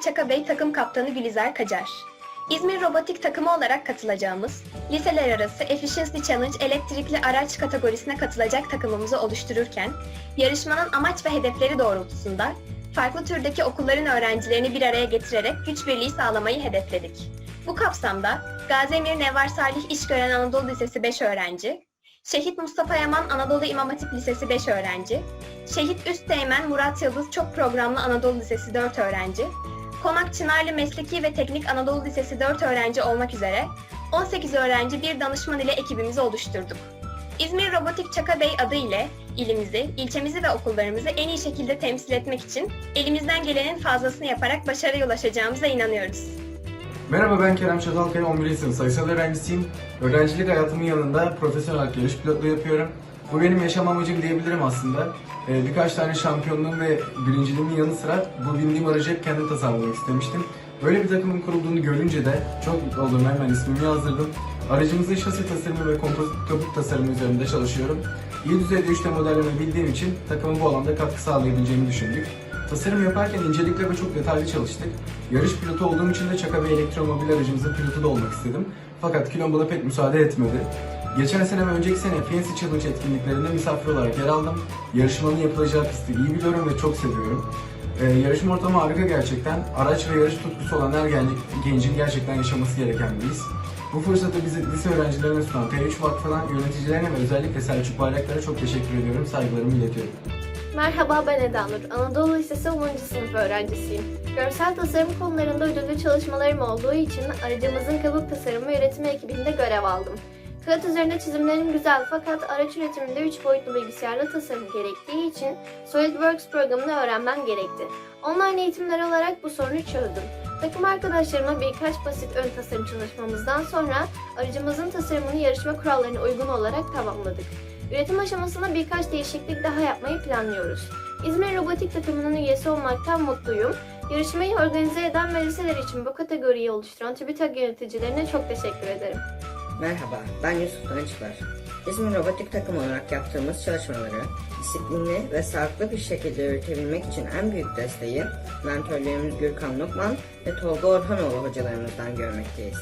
Robotik Çaka Bey takım kaptanı Gülizar Kacar. İzmir Robotik takımı olarak katılacağımız liseler arası Efficiency Challenge elektrikli araç kategorisine katılacak takımımızı oluştururken, yarışmanın amaç ve hedefleri doğrultusunda farklı türdeki okulların öğrencilerini bir araya getirerek güç birliği sağlamayı hedefledik. Bu kapsamda Gazi Emir Nevvar Salih İşgören Anadolu Lisesi 5 öğrenci, Şehit Mustafa Yaman Anadolu İmam Hatip Lisesi 5 öğrenci, Şehit Üsteğmen Murat Yıldız Çok Programlı Anadolu Lisesi 4 öğrenci, Konak Çınarlı Mesleki ve Teknik Anadolu Lisesi 4 öğrenci olmak üzere 18 öğrenci bir danışman ile ekibimizi oluşturduk. İzmir Robotik Çaka Bey adı ile ilimizi, ilçemizi ve okullarımızı en iyi şekilde temsil etmek için elimizden gelenin fazlasını yaparak başarıya ulaşacağımıza inanıyoruz. Merhaba ben Kerem Çatalkaya 11. sınıf sayısal öğrencisiyim. Öğrencilik hayatımın yanında profesyonel olarak yarış pilotluğu yapıyorum. Bu benim yaşam amacım diyebilirim aslında. Ee, birkaç tane şampiyonluğum ve birinciliğimin yanı sıra bu bindiğim aracı hep kendim tasarlamak istemiştim. Böyle bir takımın kurulduğunu görünce de çok mutlu oldum. Hemen ismimi yazdırdım. Aracımızın şasi tasarımı ve kompozit kabuk tasarımı üzerinde çalışıyorum. İyi düzeyde 3D modelleme bildiğim için takımın bu alanda katkı sağlayabileceğimi düşündük. Tasarım yaparken incelikle ve çok detaylı çalıştık. Yarış pilotu olduğum için de Çaka Bey elektromobil aracımızın pilotu da olmak istedim. Fakat kilom buna pek müsaade etmedi. Geçen sene ve önceki sene Fancy Challenge etkinliklerinde misafir olarak yer aldım. Yarışmanın yapılacağı pisti iyi biliyorum ve çok seviyorum. Ee, yarışma ortamı harika gerçekten. Araç ve yarış tutkusu olan her gen- gencin gerçekten yaşaması gereken bir his. Bu fırsatı bize lise öğrencilerine sunan T3 Vakfı'na, yöneticilerine ve özellikle Selçuk Bayraktar'a çok teşekkür ediyorum. Saygılarımı iletiyorum. Merhaba ben Eda Nur. Anadolu Lisesi 10. sınıf öğrencisiyim. Görsel tasarım konularında ödüllü çalışmalarım olduğu için aracımızın kabuk tasarımı üretimi ekibinde görev aldım. Kağıt üzerinde çizimlerim güzel fakat araç üretiminde 3 boyutlu bilgisayarla tasarım gerektiği için SolidWorks programını öğrenmem gerekti. Online eğitimler alarak bu sorunu çözdüm. Takım arkadaşlarıma birkaç basit ön tasarım çalışmamızdan sonra aracımızın tasarımını yarışma kurallarına uygun olarak tamamladık. Üretim aşamasında birkaç değişiklik daha yapmayı planlıyoruz. İzmir Robotik takımının üyesi olmaktan mutluyum. Yarışmayı organize eden ve için bu kategoriyi oluşturan TÜBİTAK yöneticilerine çok teşekkür ederim. Merhaba, ben Yusuf Danışlar. İzmir Robotik takım olarak yaptığımız çalışmaları disiplinli ve sağlıklı bir şekilde yürütebilmek için en büyük desteği mentörlerimiz Gürkan Lokman ve Tolga Orhanoğlu hocalarımızdan görmekteyiz.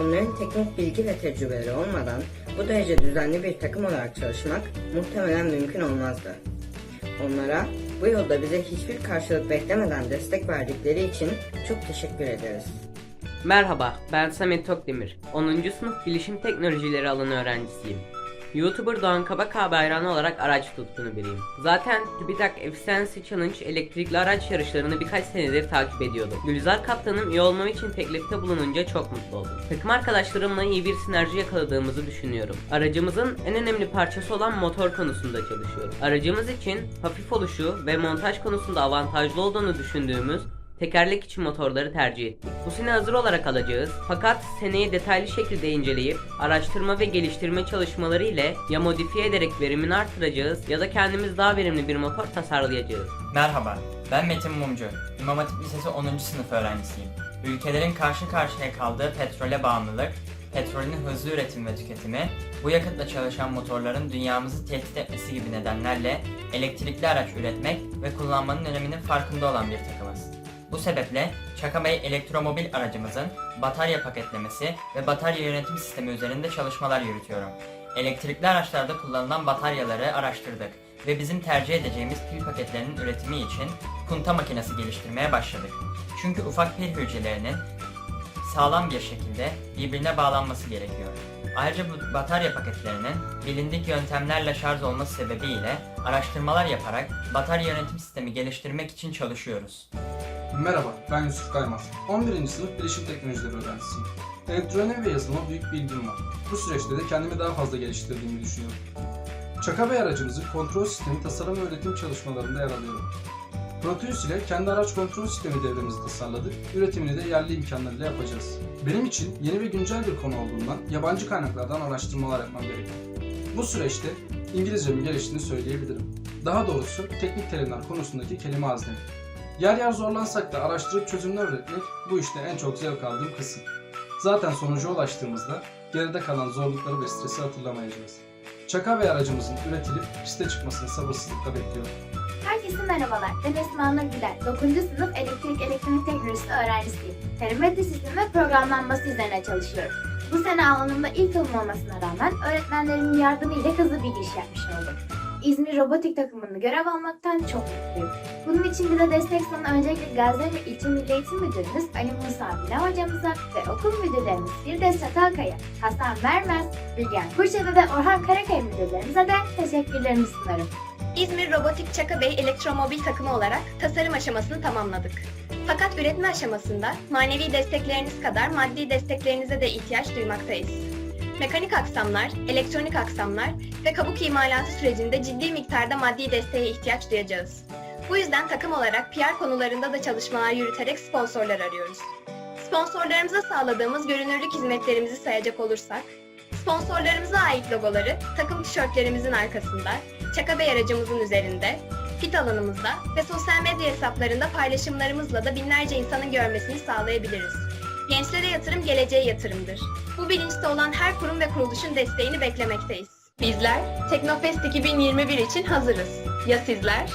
Onların teknik bilgi ve tecrübeleri olmadan bu derece düzenli bir takım olarak çalışmak muhtemelen mümkün olmazdı. Onlara bu yolda bize hiçbir karşılık beklemeden destek verdikleri için çok teşekkür ederiz. Merhaba, ben Samet Tokdemir. 10. sınıf Bilişim Teknolojileri alanı öğrencisiyim. YouTuber Doğan Kabaka hayranı olarak araç tutkunu biriyim. Zaten TÜBİTAK Efficiency Challenge elektrikli araç yarışlarını birkaç senedir takip ediyordum. Gülizar kaptanım üye olmam için teklifte bulununca çok mutlu oldum. Takım arkadaşlarımla iyi bir sinerji yakaladığımızı düşünüyorum. Aracımızın en önemli parçası olan motor konusunda çalışıyorum. Aracımız için hafif oluşu ve montaj konusunda avantajlı olduğunu düşündüğümüz tekerlek için motorları tercih ettik. Bu sene hazır olarak alacağız fakat seneyi detaylı şekilde inceleyip araştırma ve geliştirme çalışmaları ile ya modifiye ederek verimini artıracağız ya da kendimiz daha verimli bir motor tasarlayacağız. Merhaba, ben Metin Mumcu. İmam Hatip Lisesi 10. sınıf öğrencisiyim. Ülkelerin karşı karşıya kaldığı petrole bağımlılık, petrolün hızlı üretim ve tüketimi, bu yakıtla çalışan motorların dünyamızı tehdit etmesi gibi nedenlerle elektrikli araç üretmek ve kullanmanın öneminin farkında olan bir takımız. Bu sebeple Çaka Bey elektromobil aracımızın batarya paketlemesi ve batarya yönetim sistemi üzerinde çalışmalar yürütüyorum. Elektrikli araçlarda kullanılan bataryaları araştırdık ve bizim tercih edeceğimiz pil paketlerinin üretimi için punta makinesi geliştirmeye başladık. Çünkü ufak pil hücrelerinin sağlam bir şekilde birbirine bağlanması gerekiyor. Ayrıca bu batarya paketlerinin bilindik yöntemlerle şarj olması sebebiyle araştırmalar yaparak batarya yönetim sistemi geliştirmek için çalışıyoruz. Merhaba, ben Yusuf Kaymaz. 11. sınıf Bilişim Teknolojileri öğrencisiyim. Elektronik ve yazılıma büyük bir ilgim var. Bu süreçte de kendimi daha fazla geliştirdiğimi düşünüyorum. Çaka Bey aracımızın kontrol sistemi tasarım ve üretim çalışmalarında yer alıyorum. Proteus ile kendi araç kontrol sistemi devremizi tasarladık, üretimini de yerli imkanlarıyla yapacağız. Benim için yeni ve güncel bir konu olduğundan yabancı kaynaklardan araştırmalar yapmam gerekiyor. Bu süreçte İngilizcemin geliştiğini söyleyebilirim. Daha doğrusu teknik terimler konusundaki kelime haznemi. Yer yer zorlansak da araştırıp çözümler üretmek bu işte en çok zevk aldığım kısım. Zaten sonuca ulaştığımızda geride kalan zorlukları ve stresi hatırlamayacağız. Çaka ve aracımızın üretilip piste çıkmasını sabırsızlıkla bekliyorum. Herkese merhabalar. Ben Esma Nur Güler. 9. sınıf elektrik elektronik teknolojisi öğrencisiyim. Perimetre sistemi ve programlanması üzerine çalışıyorum. Bu sene alanımda ilk yılım olmasına rağmen öğretmenlerimin yardımıyla hızlı bir giriş yapmış oldum. İzmir Robotik takımında görev almaktan çok mutluyum. Bunun için bir de destek sunan öncelikle Gaziantep İlçe Milli Eğitim Müdürümüz Ali Musa Bine hocamıza ve okul müdürlerimiz Firdevs Çatalkaya, Hasan Vermez, Bilgen Kurçevi ve Orhan Karakaya müdürlerimize de teşekkürlerimi sunarım. İzmir Robotik Çaka Bey elektromobil takımı olarak tasarım aşamasını tamamladık. Fakat üretme aşamasında manevi destekleriniz kadar maddi desteklerinize de ihtiyaç duymaktayız. Mekanik aksamlar, elektronik aksamlar ve kabuk imalatı sürecinde ciddi miktarda maddi desteğe ihtiyaç duyacağız. Bu yüzden takım olarak PR konularında da çalışmalar yürüterek sponsorlar arıyoruz. Sponsorlarımıza sağladığımız görünürlük hizmetlerimizi sayacak olursak, sponsorlarımıza ait logoları takım tişörtlerimizin arkasında, Çaka Bey aracımızın üzerinde, fit alanımızda ve sosyal medya hesaplarında paylaşımlarımızla da binlerce insanın görmesini sağlayabiliriz. Gençlere yatırım geleceğe yatırımdır. Bu bilinçte olan her kurum ve kuruluşun desteğini beklemekteyiz. Bizler Teknofest 2021 için hazırız. Ya sizler?